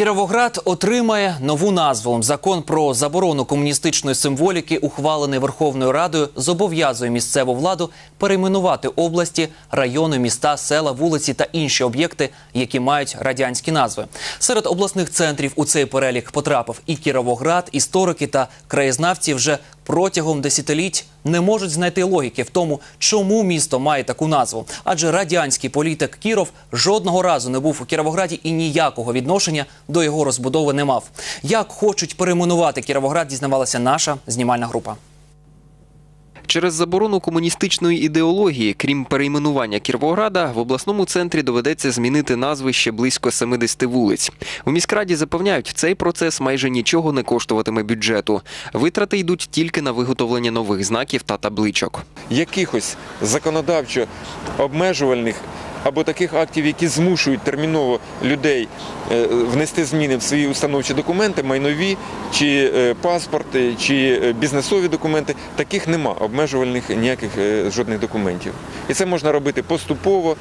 Кіровоград отримає нову назву. Закон про заборону комуністичної символіки, ухвалений Верховною Радою, зобов'язує місцеву владу перейменувати області, райони, міста, села, вулиці та інші об'єкти, які мають радянські назви. Серед обласних центрів у цей перелік потрапив і Кіровоград. Історики та краєзнавці вже протягом десятиліть не можуть знайти логіки в тому, чому місто має таку назву. Адже радянський політик Кіров жодного разу не був у Кіровограді і ніякого відношення до його розбудови не мав. Як хочуть перейменувати Кіровоград, дізнавалася наша знімальна група. Через заборону комуністичної ідеології, крім перейменування Кірвограда, в обласному центрі доведеться змінити назви ще близько 70 вулиць. У міськраді запевняють, цей процес майже нічого не коштуватиме бюджету. Витрати йдуть тільки на виготовлення нових знаків та табличок. якихось законодавчо обмежувальних або таких актів, які змушують терміново людей е, внести зміни в свої установчі документи, майнові чи е, паспорти, чи е, бізнесові документи, таких нема обмежувальних ніяких жодних документів. І це можна робити поступово,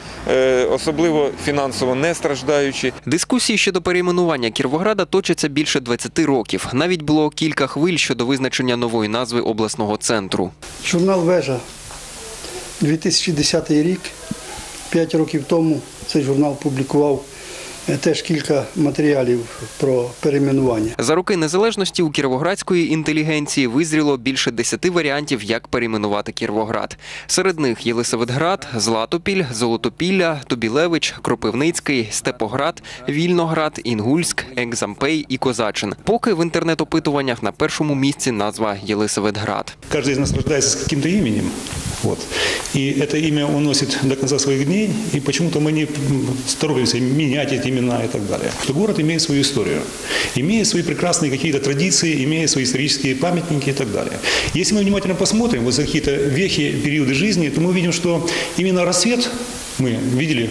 особливо фінансово не страждаючи. Дискусії щодо перейменування Кіровограда точаться більше 20 років. Навіть було кілька хвиль щодо визначення нової назви обласного центру. Журнал Вежа 2010 рік. П'ять років тому цей журнал публікував е, теж кілька матеріалів про перейменування. За роки незалежності у кіровоградської інтелігенції визріло більше десяти варіантів, як перейменувати Кіровоград. Серед них Єлисаветград, Златопіль, Золотопілля, Тобілевич, Кропивницький, Степоград, Вільноград, Інгульськ, Екзампей і Козачин. Поки в інтернет-опитуваннях на першому місці назва Єлисаветград. Каждый из нас рождается с каким-то именем. Вот. И это имя он носит до конца своих дней, и почему-то мы не торопимся менять эти имена и так далее. Что город имеет свою историю, имеет свои прекрасные какие-то традиции, имеет свои исторические памятники и так далее. Если мы внимательно посмотрим вот за какие-то вехи, периоды жизни, то мы увидим, что именно рассвет мы видели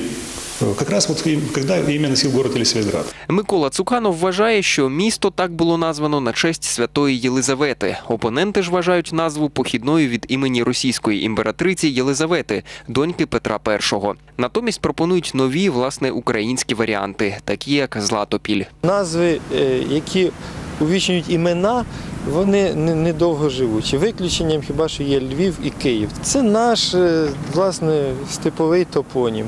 как раз вот когда имя носил город Елисаветград. Микола Цуканов вважає, що місто так було названо на честь святої Єлизавети. Опоненти ж вважають назву похідною від імені російської імператриці Єлизавети, доньки Петра І. Натомість пропонують нові власне українські варіанти, такі як Златопіль. назви, е, які увічнюють імена, вони не- недовго живучі. Виключенням хіба що є Львів і Київ. Це наш е, власне степовий топонім.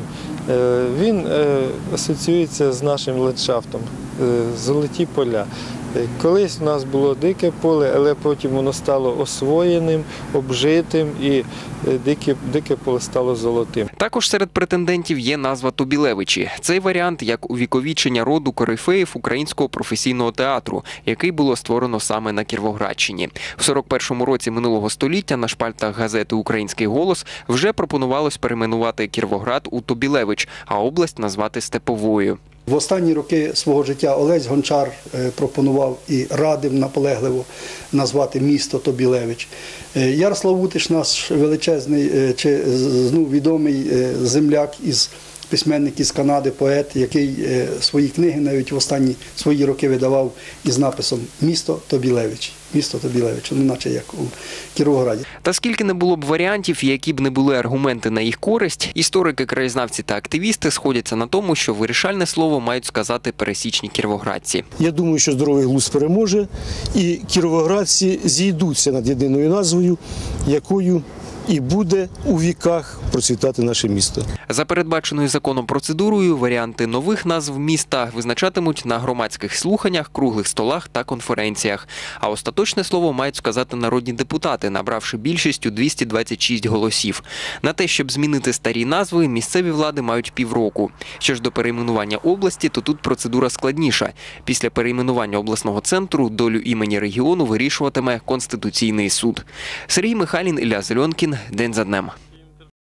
Е, Він е, асоціюється з нашим ландшафтом, золоті поля. Е, Колись у нас було дике поле, але потім воно стало освоєним, обжитим і е, дике, дике поле стало золотим. Також серед претендентів є назва Тобілевичі. Цей варіант як увіковічення роду корифеїв українського професійного театру, який було створено саме на Кіровоградщині. В 41-му році минулого століття на шпальтах газети Український голос вже пропонувалось перейменувати Кіровоград у Тобілевич, а область назвати Степовою. В останні роки свого життя Олесь Гончар е, пропонував і радив наполегливо назвати місто Тобілевич. Е, Ярослав Утиш, наш величезний е, чи ну, відомий земляк із письменник із Канади, поет, який е, свої книги навіть в останні свої роки видавав із написом Місто Тобілевич. Місто Тобілевич, ну наче як у Кіровограді. Та скільки не було б варіантів, які б не були аргументи на їх користь, історики, краєзнавці та активісти сходяться на тому, що вирішальне слово мають сказати пересічні кіровоградці. Я думаю, що здоровий глузд переможе, і кіровоградці зійдуться над єдиною назвою, якою і буде у віках процвітати наше місто. За передбаченою законом процедурою варіанти нових назв міста визначатимуть на громадських слуханнях, круглих столах та конференціях. А остаточне слово мають сказати народні депутати, набравши більшістю 226 голосів. На те, щоб змінити старі назви, місцеві влади мають півроку. Що ж до перейменування області, то тут процедура складніша. Після перейменування обласного центру долю імені регіону вирішуватиме Конституційний суд. Сергій Михайлін, Ілля Зельонкін. День за днем.